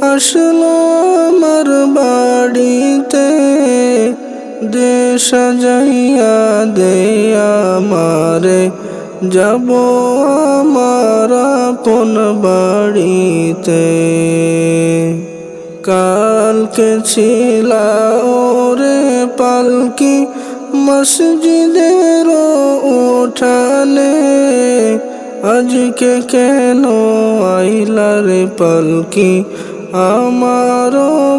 আসলো আমার বাড়িতে দে সাজাইয়া দে আমারে যাব আমার আপন বাড়িতে। কালকে ছিল ওরে পালকি, মসজিদের উঠানে। আজকে কেন আইলার পালকি? আমার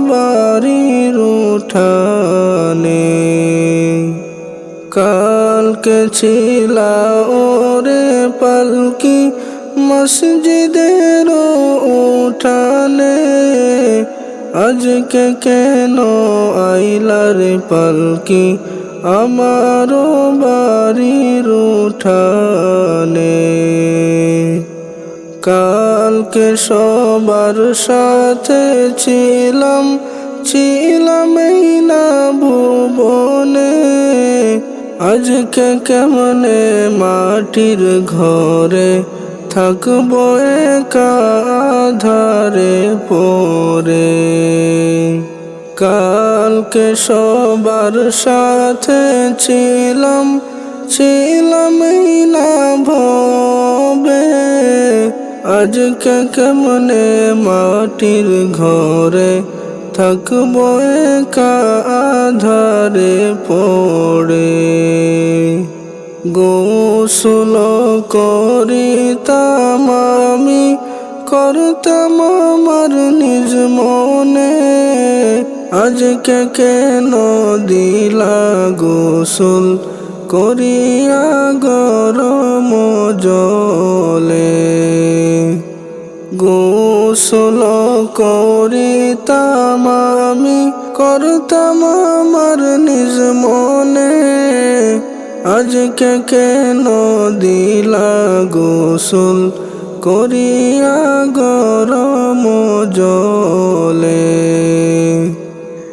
বাড়ির উঠানে কালকে ছিল ওরে পালকি মসজিদের উঠানে। আজকে কেন আইলার পালকি আমার বাড়ির উঠানে? কালকে সবার সাথে ছিলাম ছিলাম এই না ভুবনে। আজকে কেমনে মাটির ঘরে থাকব একা আধারে পরে কালকে সবার সাথে ছিলাম ছিলাম না ভবে আজকে কেমনে মাটির ঘরে থাকব একা আধারে পড়ে? গোসল করিতাম আমি, করতাম আমার নিজ মনে। আজকে কেন দিলা গোসল? করিয়া গরম জলে গোসল করিতাম আমি, করতাম আমার নিজ মনে। আজকে কেন দিলা গোসল করিয়া গরম জলে?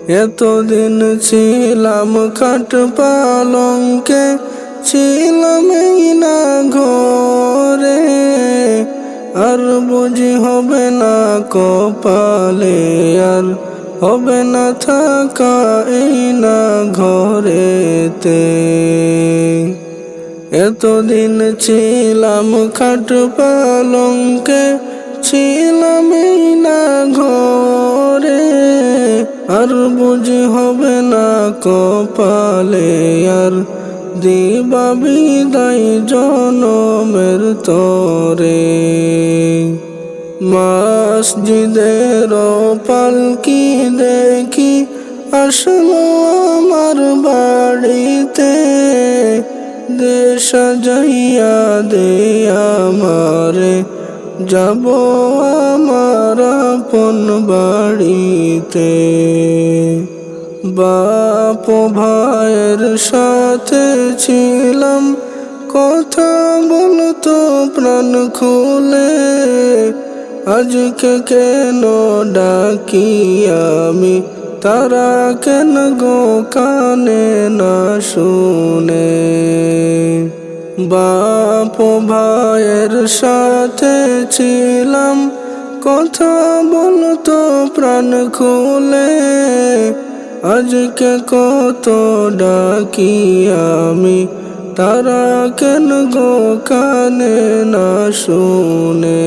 এতদিন ছিলাম খাট পালঙ্কে ছিলাম না ঘরে আর বুঝি হবে না কপালে, আর হবে না থাকা এই না ঘরেতে এতদিন ছিলাম খাট পালঙ্কে ছিলাম আর বুঝি হবে না কপালে আর দিবা বিদায় জনমের তরে। মসজিদের পালকি দেখি? আসলো আমার বাড়িতে। দে সাজাইয়া দে আমারে। যাব আমার আপন বাড়িতে। বাপ ভাইয়ের সাথে ছিলাম, কথা বলতো, প্রাণ খুলে। আজকে কেন ডাকি আমি, তারা কেন গো কানে না শুনে? বাপ ভাইয়ের সাথে ছিলাম, কথা বলতো, প্রাণ খুলে। আজকে কত ডাকি আমি, তারা কেন গো কানে না শুনে?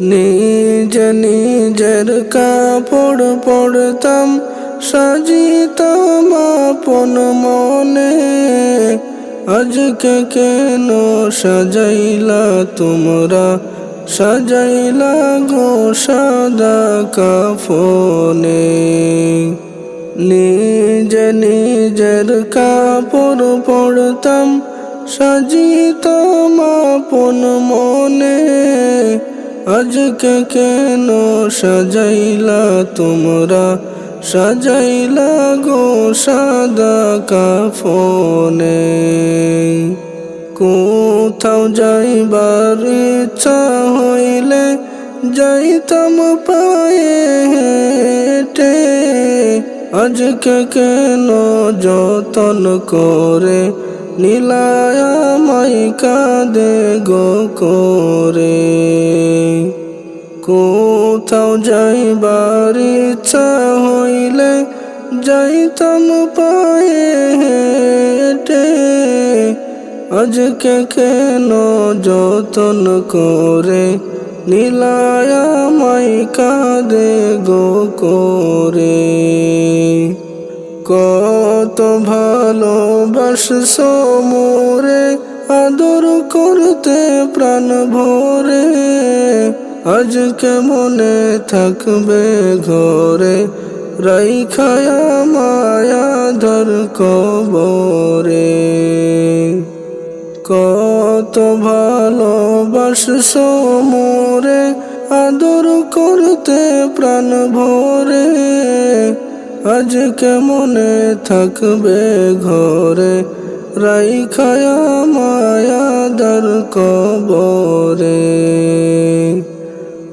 নিজ নিজের কাপড় পড়তাম সাজিতাম আপন মনে। আজকে কেন সাজাইলা তোমরা? সাজাইলা গো সাদা কাফনে। নিজ নিজের কাপড় পড়তাম সাজিতাম আপন মনে। আজকে কেন সাজাইলা তোমরা? সাজাইলা গো সাদা কাফনে। কোথাও যাইবার ইচ্ছা হইলে যাইতাম পায়ে আজকে কেন যতন করে নীলায়া মাই কাঁদে গো করে। কোথাও যাইবার ইচ্ছা হইলে যাইতাম পায়ে হেঁটে। আজকে কেন যতন করে নীলায়া মাই কাঁদে গো করে। কত ভালোবাস মোরে, আদর করতে প্রাণ ভরে। আজকে মনে থাকবে ঘরে? রাইখায়া মায়া ধর কবরে। কত ভালোবাস মোরে আদর করতে প্রাণ ভরে। আজকে মনে থাকবে ঘরে? রাইখায়া মায়া দর কবরে।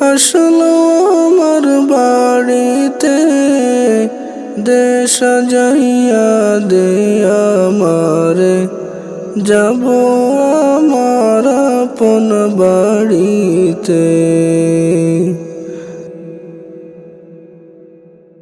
আসলো আমার বাড়িতে দেশ যাইয়া দে আমারে যাব আমার আপন বাড়িতে।